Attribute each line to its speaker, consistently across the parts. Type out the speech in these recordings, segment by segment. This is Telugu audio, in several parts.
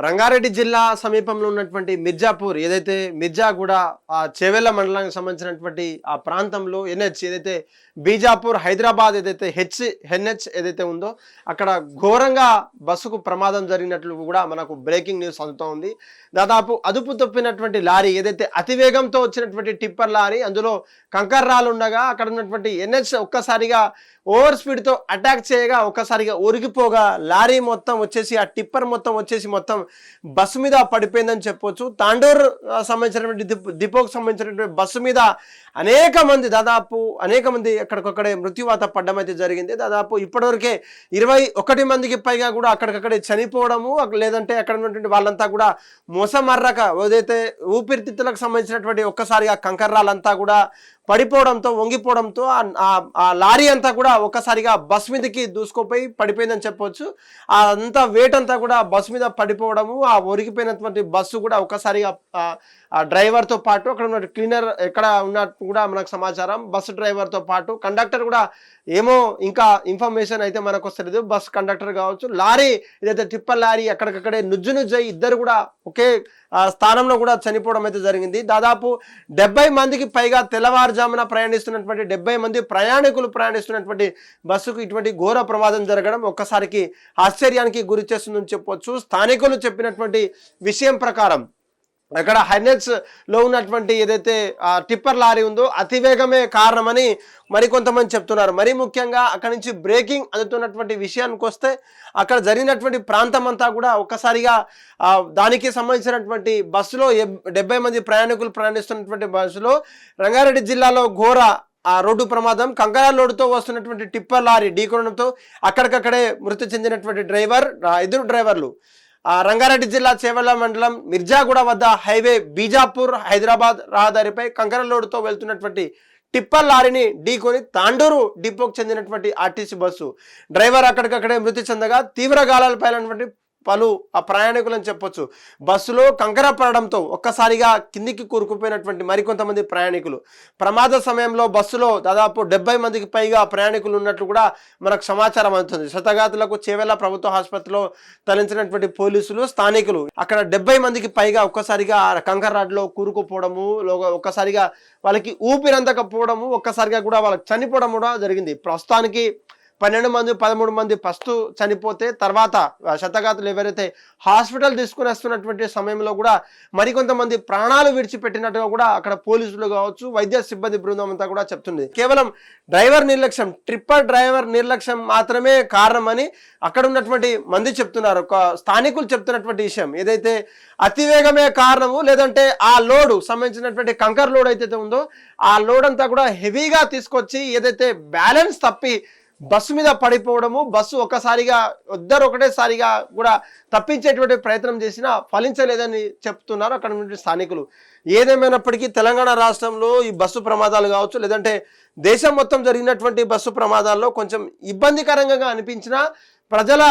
Speaker 1: రంగారెడ్డి జిల్లా సమీపంలో ఉన్నటువంటి మిర్జాపూర్ ఏదైతే మిర్జాగూడ ఆ చేవెళ్ళ మండలానికి సంబంధించినటువంటి ఆ ప్రాంతంలో ఎన్హెచ్ ఏదైతే బీజాపూర్ హైదరాబాద్ ఏదైతే హెచ్ ఎన్హెచ్ ఏదైతే ఉందో అక్కడ ఘోరంగా బస్సుకు ప్రమాదం జరిగినట్లు కూడా మనకు బ్రేకింగ్ న్యూస్ అందుతూ ఉంది. దాదాపు అదుపు తప్పినటువంటి లారీ ఏదైతే అతివేగంతో వచ్చినటువంటి టిప్పర్ లారీ అందులో కంకర్ రాళ్ళు ఉండగా అక్కడ ఉన్నటువంటి ఎన్హెచ్ ఒక్కసారిగా ఓవర్ స్పీడ్తో అటాక్ చేయగా ఒక్కసారిగా ఉరిగిపోగా లారీ మొత్తం వచ్చేసి ఆ టిప్పర్ మొత్తం వచ్చేసి మొత్తం బస్సు మీద పడిపోయిందని చెప్పొచ్చు. తాండూరు సంబంధించినటువంటి డిపోకు సంబంధించినటువంటి బస్సు మీద అనేక మంది దాదాపు అనేక మంది అక్కడికక్కడే మృత్యువాత పడ్డం అయితే జరిగింది. దాదాపు ఇప్పటివరకే ఇరవై ఒకటి మందికి పైగా కూడా అక్కడికక్కడే చనిపోవడము లేదంటే అక్కడ ఉన్నటువంటి వాళ్ళంతా కూడా మోసమర్రక ఏదైతే ఊపిరితిత్తులకు సంబంధించినటువంటి ఒక్కసారిగా కంకర్రాలంతా కూడా పడిపోవడంతో వంగిపోవడంతో ఆ- లారీ అంతా కూడా ఒక్కసారిగా బస్ మీదకి దూసుకుపోయి పడిపోయిందని చెప్పొచ్చు. ఆ అంతా వెయిట్ అంతా కూడా బస్ మీద పడిపోవడము ఆ ఒరిగిపోయినటువంటి బస్సు కూడా ఒక్కసారిగా ఆ- డ్రైవర్తో పాటు అక్కడ ఉన్న క్లీనర్ ఎక్కడ ఉన్నట్టు కూడా మనకు సమాచారం. బస్సు డ్రైవర్తో పాటు కండక్టర్ కూడా ఏమో ఇంకా ఇన్ఫర్మేషన్ అయితే మనకు వస్తలేదు. బస్ కండక్టర్ కావచ్చు లారీ ఏదైతే టిప్పర్ లారీ అక్కడికక్కడే నుజ్జు నుజ్జై ఇద్దరు కూడా ఒకే స్థానంలో కూడా చనిపోవడం అయితే జరిగింది. దాదాపు డెబ్బై మందికి పైగా తెల్లవారుజామున ప్రయాణిస్తున్నటువంటి డెబ్బై మంది ప్రయాణికులు ప్రయాణిస్తున్నటువంటి బస్సుకు ఇటువంటి ఘోర ప్రమాదం జరగడం ఒక్కసారికి ఆశ్చర్యానికి గురి చేస్తుందని చెప్పొచ్చు. స్థానికులు చెప్పినటువంటి విషయం ప్రకారం అక్కడ హైనెట్స్లో ఉన్నటువంటి ఏదైతే టిప్పర్ లారీ ఉందో అతివేగమే కారణమని మరికొంతమంది చెప్తున్నారు. మరీ ముఖ్యంగా అక్కడ నుంచి బ్రేకింగ్ అందుతున్నటువంటి విషయానికి వస్తే అక్కడ జరిగినటువంటి ప్రాంతం అంతా కూడా ఒక్కసారిగా దానికి సంబంధించినటువంటి బస్సులో డెబ్బై మంది ప్రయాణికులు ప్రయాణిస్తున్నటువంటి బస్సులో రంగారెడ్డి జిల్లాలో ఘోర ఆ రోడ్డు ప్రమాదం కంకర లోడుతో వస్తున్నటువంటి టిప్పర్ లారీ ఢీకొనడంతో అక్కడికక్కడే మృతి చెందినటువంటి డ్రైవర్ ఇద్దరు డ్రైవర్లు రంగారెడ్డి జిల్లా చేవెళ్ళ మండలం మిర్జాగూడ వద్ద హైవే బీజాపూర్ హైదరాబాద్ రహదారిపై కంకర లోడుతో వెళ్తున్నటువంటి టిప్పర్ లారీని ఢీకొని తాండూరు డిపోకు చెందినటువంటి ఆర్టీసీ బస్సు డ్రైవర్ అక్కడికక్కడే మృతి చెందగా తీవ్ర గాలాలు పైనటువంటి పలు ఆ ప్రయాణికులను చెప్పొచ్చు. బస్సులో కంకర పడడంతో ఒక్కసారిగా కిందికి కూరుకుపోయినటువంటి మరికొంతమంది ప్రయాణికులు. ప్రమాద సమయంలో బస్సులో దాదాపు డెబ్బై మందికి పైగా ప్రయాణికులు ఉన్నట్లు కూడా మనకు సమాచారం అందుతుంది. శతగాతులకు చేవెళ్ళ ప్రభుత్వ ఆసుపత్రిలో తరలించినటువంటి పోలీసులు స్థానికులు అక్కడ డెబ్బై మందికి పైగా ఒక్కసారిగా కంకర రాడ్లో కూరుకుపోవడము ఒక్కసారిగా వాళ్ళకి ఊపిరందకపోవడము ఒక్కసారిగా కూడా వాళ్ళకి చనిపోవడం కూడా జరిగింది. ప్రస్తుతానికి పన్నెండు మంది పదమూడు మంది ఫస్ట్ చనిపోతే తర్వాత శతగాతులు ఎవరైతే హాస్పిటల్ తీసుకుని వస్తున్నటువంటి సమయంలో కూడా మరికొంతమంది ప్రాణాలు విడిచిపెట్టినట్టుగా కూడా అక్కడ పోలీసులు కావచ్చు వైద్య సిబ్బంది బృందం అంతా కూడా చెప్తుంది. కేవలం డ్రైవర్ నిర్లక్ష్యం ట్రిప్పర్ డ్రైవర్ నిర్లక్ష్యం మాత్రమే కారణమని అక్కడ ఉన్నటువంటి మంది చెప్తున్నారు. ఒక స్థానికులు చెప్తున్నటువంటి విషయం. ఏదైతే అతివేగమే కారణము లేదంటే ఆ లోడు సంబంధించినటువంటి కంకర్ లోడ్ అయితే ఉందో ఆ లోడ్ అంతా కూడా హెవీగా తీసుకొచ్చి ఏదైతే బ్యాలెన్స్ తప్పి బస్సు మీద పడిపోవడము బస్సు ఒక్కసారిగా ఇద్దరు ఒకటేసారిగా కూడా తప్పించేటువంటి ప్రయత్నం చేసినా ఫలించలేదని చెప్తున్నారు అక్కడ ఉన్నటువంటి స్థానికులు. ఏదేమైనప్పటికీ తెలంగాణ రాష్ట్రంలో ఈ బస్సు ప్రమాదాలు కావచ్చు లేదంటే దేశం మొత్తం జరిగినటువంటి బస్సు ప్రమాదాల్లో కొంచెం ఇబ్బందికరంగా అనిపించినా ప్రజల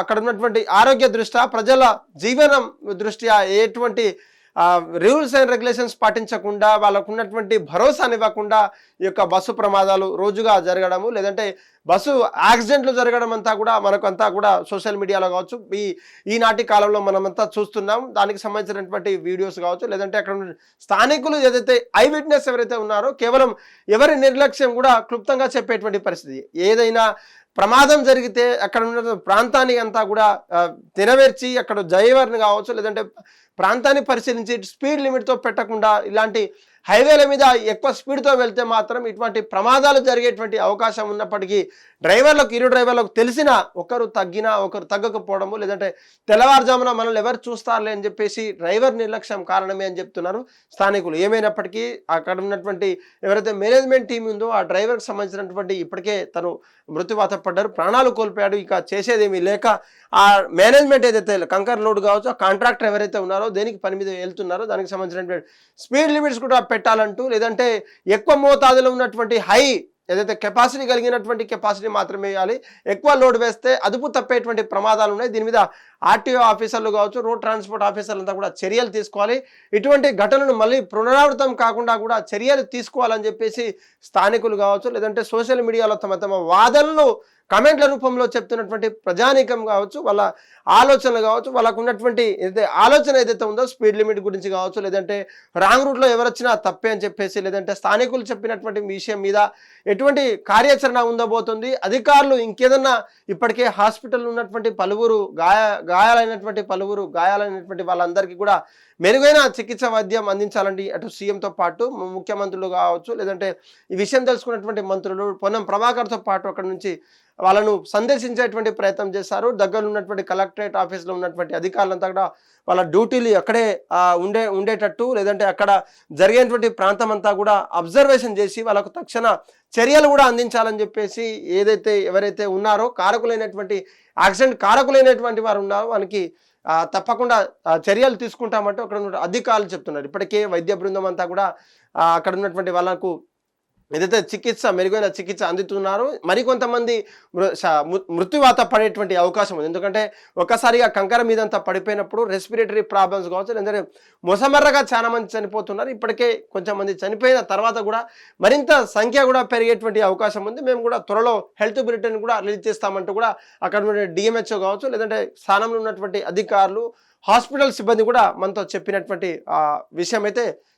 Speaker 1: అక్కడ ఉన్నటువంటి ఆరోగ్య దృష్ట్యా ప్రజల జీవనం దృష్ట్యా ఎటువంటి రూల్స్ అండ్ రెగ్యులేషన్స్ పాటించకుండా వాళ్ళకు ఉన్నటువంటి భరోసాని ఇవ్వకుండా ఈ యొక్క బస్సు ప్రమాదాలు రోజుగా జరగడము లేదంటే బస్సు యాక్సిడెంట్లు జరగడం అంతా కూడా మనకు అంతా కూడా సోషల్ మీడియాలో కావచ్చు ఈ ఈనాటి కాలంలో మనమంతా చూస్తున్నాం దానికి సంబంధించినటువంటి వీడియోస్ కావచ్చు లేదంటే అక్కడ స్థానికులు ఏదైతే ఐ విట్నెస్ ఎవరైతే ఉన్నారో కేవలం ఎవరి నిర్లక్ష్యం కూడా క్లుప్తంగా చెప్పేటువంటి పరిస్థితి. ఏదైనా ప్రమాదం జరిగితే అక్కడ ఉన్న ప్రాంతాన్ని అంతా కూడా తినవేర్చి అక్కడ డ్రైవర్ని కావచ్చు లేదంటే ప్రాంతాన్ని పరిశీలించి స్పీడ్ లిమిట్తో పెట్టకుండా ఇలాంటి హైవేల మీద ఎక్కువ స్పీడ్తో వెళ్తే మాత్రం ఇటువంటి ప్రమాదాలు జరిగేటువంటి అవకాశం ఉన్నప్పటికీ డ్రైవర్లకు ఇరు డ్రైవర్లకు తెలిసిన ఒకరు తగ్గినా ఒకరు తగ్గకపోవడము లేదంటే తెల్లవారుజామున మనల్ని ఎవరు చూస్తారులే అని చెప్పేసి డ్రైవర్ నిర్లక్ష్యం కారణమే అని చెప్తున్నారు స్థానికులు. ఏమైనప్పటికీ అక్కడ ఉన్నటువంటి ఎవరైతే మేనేజ్మెంట్ టీం ఉందో ఆ డ్రైవర్కి సంబంధించినటువంటి ఇప్పటికే తను మృత్యువాత పడ్డారు. ప్రాణాలు కోల్పోయాడు. ఇక చేసేదేమీ లేక ఆ మేనేజ్మెంట్ ఏదైతే కంకర్ లోడ్ కావచ్చు ఆ కాంట్రాక్టర్ ఎవరైతే ఉన్నారో దేనికి పని మీద వెళ్తున్నారో దానికి సంబంధించినటువంటి స్పీడ్ లిమిట్స్ కూడా పెట్టాలంటూ లేదంటే ఎక్కువ మోతాదులో ఉన్నటువంటి హై ఏదైతే కెపాసిటీ కలిగినటువంటి కెపాసిటీ మాత్రమే వేయాలి ఎక్కువ లోడ్ వేస్తే అదుపు తప్పేటువంటి ప్రమాదాలు ఉన్నాయి. దీని మీద ఆర్టీఓ ఆఫీసర్లు కావచ్చు రోడ్ ట్రాన్స్పోర్ట్ ఆఫీసర్లు అంతా కూడా చర్యలు తీసుకోవాలి. ఇటువంటి ఘటనలు మళ్ళీ పునరావృతం కాకుండా కూడా చర్యలు తీసుకోవాలని చెప్పేసి స్థానికులు కావచ్చు లేదంటే సోషల్ మీడియాలో తమ తమ వాదనలు కమెంట్ల రూపంలో చెప్తున్నటువంటి ప్రజానీకం కావచ్చు వాళ్ళ ఆలోచనలు కావచ్చు వాళ్ళకు ఉన్నటువంటి ఏదైతే ఆలోచన ఏదైతే ఉందో స్పీడ్ లిమిట్ గురించి కావచ్చు లేదంటే రాంగ్ రూట్లో ఎవరు వచ్చినా తప్పే అని చెప్పేసి లేదంటే స్థానికులు చెప్పినటువంటి విషయం మీద ఎటువంటి కార్యాచరణ ఉండబోతుంది అధికారులు ఇంకేదన్నా ఇప్పటికే హాస్పిటల్ ఉన్నటువంటి పలువురు గాయ గాయాలైనటువంటి పలువురు గాయాలైనటువంటి వాళ్ళందరికీ కూడా మెరుగైన చికిత్స వైద్యం అందించాలండి. అటు సీఎంతో పాటు ముఖ్యమంత్రులు కావచ్చు లేదంటే ఈ విషయం తెలుసుకున్నటువంటి మంత్రులు పొన్నం ప్రభాకర్తో పాటు అక్కడ నుంచి వాళ్ళను సందర్శించేటువంటి ప్రయత్నం చేశారు. దగ్గర ఉన్నటువంటి కలెక్టరేట్ ఆఫీస్లో ఉన్నటువంటి అధికారులంతా కూడా వాళ్ళ డ్యూటీలు అక్కడే ఉండే ఉండేటట్టు లేదంటే అక్కడ జరిగేటువంటి ప్రాంతం అంతా కూడా అబ్జర్వేషన్ చేసి వాళ్ళకు తక్షణ చర్యలు కూడా అందించాలని చెప్పేసి ఏదైతే ఎవరైతే ఉన్నారో కారకులైనటువంటి యాక్సిడెంట్ కారకులైనటువంటి వారు ఉన్నారో. వాళ్ళకి తప్పకుండా చర్యలు తీసుకుంటామంటూ అక్కడ ఉన్న అధికారులు చెప్తున్నారు. ఇప్పటికే వైద్య బృందం అంతా కూడా అక్కడ ఉన్నటువంటి వాళ్ళకు ఏదైతే చికిత్స మెరుగైన చికిత్స అందుతున్నారు మరికొంతమంది మృ- మృ- మృత్యువాత పడేటువంటి అవకాశం ఉంది. ఎందుకంటే ఒక్కసారిగా కంకర మీదంతా పడిపోయినప్పుడు రెస్పిరేటరీ ప్రాబ్లమ్స్ కావచ్చు లేదంటే మొసమర్రగా చాలా మంది చనిపోతున్నారు. ఇప్పటికే కొంచెం మంది చనిపోయిన తర్వాత కూడా మరింత సంఖ్య కూడా పెరిగేటువంటి అవకాశం ఉంది. మేము కూడా త్వరలో హెల్త్ బులెటిన్ కూడా రిలీజ్ చేస్తామంటూ కూడా అక్కడ డిఎంహెచ్ఓ కావచ్చు లేదంటే స్థానంలో ఉన్నటువంటి అధికారులు హాస్పిటల్ సిబ్బంది కూడా మనతో చెప్పినటువంటి విషయం అయితే